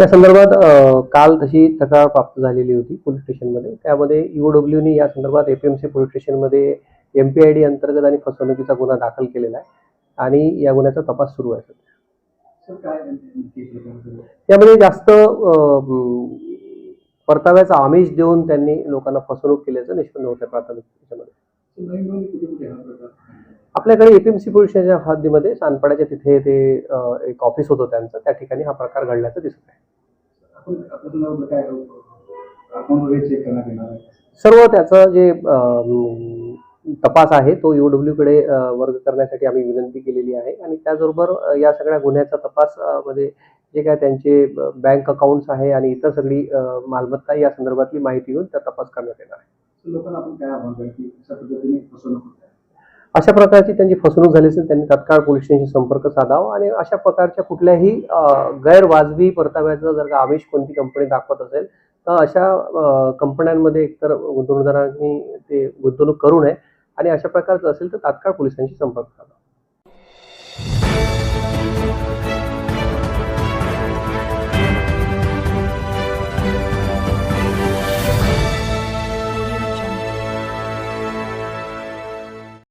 या संदर्भात काल तशी तक्रार प्राप्त झालेली होती पोलीस स्टेशनमध्ये. त्यामध्ये ईओडब्ल्यूनी या संदर्भात एपीएमसी पोलीस स्टेशनमध्ये एम पी आय डी अंतर्गत आणि फसवणुकीचा गुन्हा दाखल केलेला आहे आणि या गुन्ह्याचा तपास सुरू आहे. सध्या. सर काय नक्की केलं? यामध्ये जास्त परताव्याचा आमिष देऊन त्यांनी लोकांना फसवणूक केल्याचं निष्पन्न होतं प्राथमिक त्याच्यामध्ये आपल्याकडे एपीएमसी पोलीस स्टेशनच्या हद्दीमध्ये सानपाड्याच्या तिथे ते एक ऑफिस होतं त्यांचं. त्या ठिकाणी हा प्रकार घडल्याचं दिसत आहे आपण आपल्या संदर्भात काय अकाउंट वगैरे चेक करण्यात येणार आहे. सर्व त्याचं जे तपास आहे तो EOW कडे अ, वर्ग करण्यासाठी आम्ही विनंती केलेली आहे. आणि त्याचबरोबर अ, या सगळ्या गुन्ह्याचा तपास अ, मध्ये जे काय त्यांचे बँक अकाउंट्स आहे आणि इतर सगळी अ, मालमत्ता या संदर्भातली माहिती घेऊन त्या तपास करण्यात येणार आहे. तर लोकांना आपण काय आव्हान की अशा पद्धतीने फसवणूक होत आहे. अशा प्रकारची त्यांची फसवणूक झाली असेल त्यांनी तत्काळ पोलीस स्टेशनशी संपर्क साधावा आणि अशा प्रकारच्या कुठल्याही गैरवाजवी परताव्याचा जर का आमिष कोणती कंपनी दाखवत असेल तर अशा कंपन्यांमध्ये एकतर गुंतवणूकदारांनी ते गुंतवणूक करू नये आणि अशा प्रकारचं असेल तर तात्काळ पोलिसांशी संपर्क साधावा.